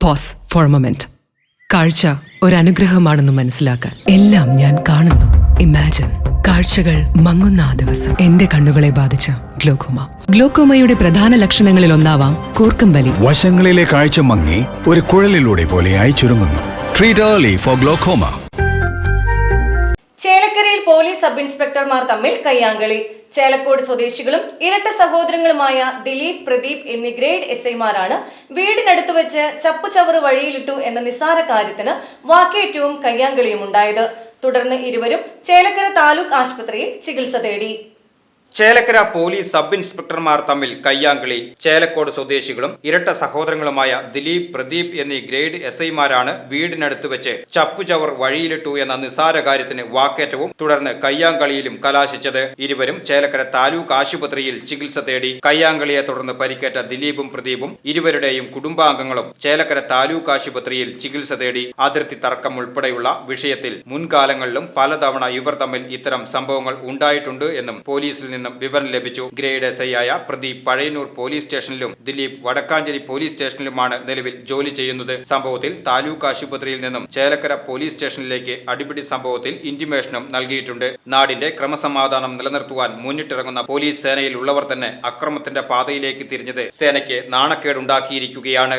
Pose four moment കാഴ്ച അനുഗ്രഹമാണെന്ന് മനസ്സിലാക്കാൻ എല്ലാം ഞാൻ കാണുന്നു. ഇമാജിൻ കാഴ്ചകൾ മങ്ങുന്ന ആ ദിവസം. എന്റെ കണ്ണുകളെ ബാധിച്ച ഗ്ലോക്കോമ. ഗ്ലോക്കോമയുടെ പ്രധാന ലക്ഷണങ്ങളിൽ ഒന്നാവാം കൂർക്കം വലി വശങ്ങളിലെ കാഴ്ച മങ്ങി ഒരു കുഴലിലൂടെ പോലെയായി ചുരുങ്ങുന്നു. ട്രീറ്റ് ഏർലി ഫോർ ഗ്ലോക്കോമ ചേലക്കരയിൽ പോലീസ് സബ് ഇൻസ്പെക്ടർമാർ തമ്മിൽ കയ്യാങ്കളി. ചേലക്കോട് സ്വദേശികളും ഇരട്ട സഹോദരങ്ങളുമായ ദിലീപ് പ്രദീപ് എന്നീ ഗ്രേഡ് എസ് ഐമാരാണ് വീടിനടുത്ത് വെച്ച് ചപ്പുചവറ് വഴിയിലിട്ടു എന്ന നിസ്സാര കാര്യത്തിന് വാക്കേറ്റവും കയ്യാങ്കളിയും ഉണ്ടായത് തുടർന്ന് ഇരുവരും ചേലക്കര താലൂക്ക് ആശുപത്രിയിൽ ചികിത്സ തേടി. ചേലക്കര പോലീസ് സബ് ഇൻസ്പെക്ടർമാർ തമ്മിൽ കയ്യാങ്കളി. ചേലക്കോട് സ്വദേശികളും ഇരട്ട സഹോദരങ്ങളുമായ ദിലീപ് പ്രദീപ് എന്നീ ഗ്രേഡ് എസ് ഐമാരാണ് വീടിനടുത്ത് വെച്ച് ചപ്പുചവർ വഴിയിലിട്ടു എന്ന നിസാര കാര്യത്തിന് വാക്കേറ്റവും തുടർന്ന് കയ്യാങ്കളിയിലും കലാശിച്ചത് ഇരുവരും ചേലക്കര താലൂക്ക് ആശുപത്രിയിൽ ചികിത്സ തേടി കയ്യാങ്കളിയെ തുടർന്ന് പരിക്കേറ്റ ദിലീപും പ്രദീപും ഇരുവരുടെയും കുടുംബാംഗങ്ങളും ചേലക്കര താലൂക്ക് ആശുപത്രിയിൽ ചികിത്സ തേടി അതിർത്തി തർക്കം ഉൾപ്പെടെയുള്ള വിഷയത്തിൽ മുൻകാലങ്ങളിലും പലതവണ ഇവർ തമ്മിൽ ഇത്തരം സംഭവങ്ങൾ ഉണ്ടായിട്ടുണ്ട് എന്നും പോലീസിൽ നിന്നും വിവരം ലഭിച്ചു. ഗ്രേഡ് എസ് ഐ ആയ പ്രദീപ് പഴയന്നൂർ പോലീസ് സ്റ്റേഷനിലും ദിലീപ് വടക്കാഞ്ചേരി പോലീസ് സ്റ്റേഷനിലുമാണ് നിലവിൽ ജോലി ചെയ്യുന്നത്. സംഭവത്തിൽ താലൂക്ക് ആശുപത്രിയിൽ നിന്നും ചേലക്കര പോലീസ് സ്റ്റേഷനിലേക്ക് അടിപിടി സംഭവത്തിൽ ഇന്റിമേഷനും നൽകിയിട്ടുണ്ട്. നാടിന്റെ ക്രമസമാധാനം നിലനിർത്തുവാൻ മുന്നിട്ടിറങ്ങുന്ന പോലീസ് സേനയിൽ ഉള്ളവർ തന്നെ അക്രമത്തിന്റെ പാതയിലേക്ക് തിരിഞ്ഞത് സേനയ്ക്ക് നാണക്കേടുണ്ടാക്കിയിരിക്കുകയാണ്.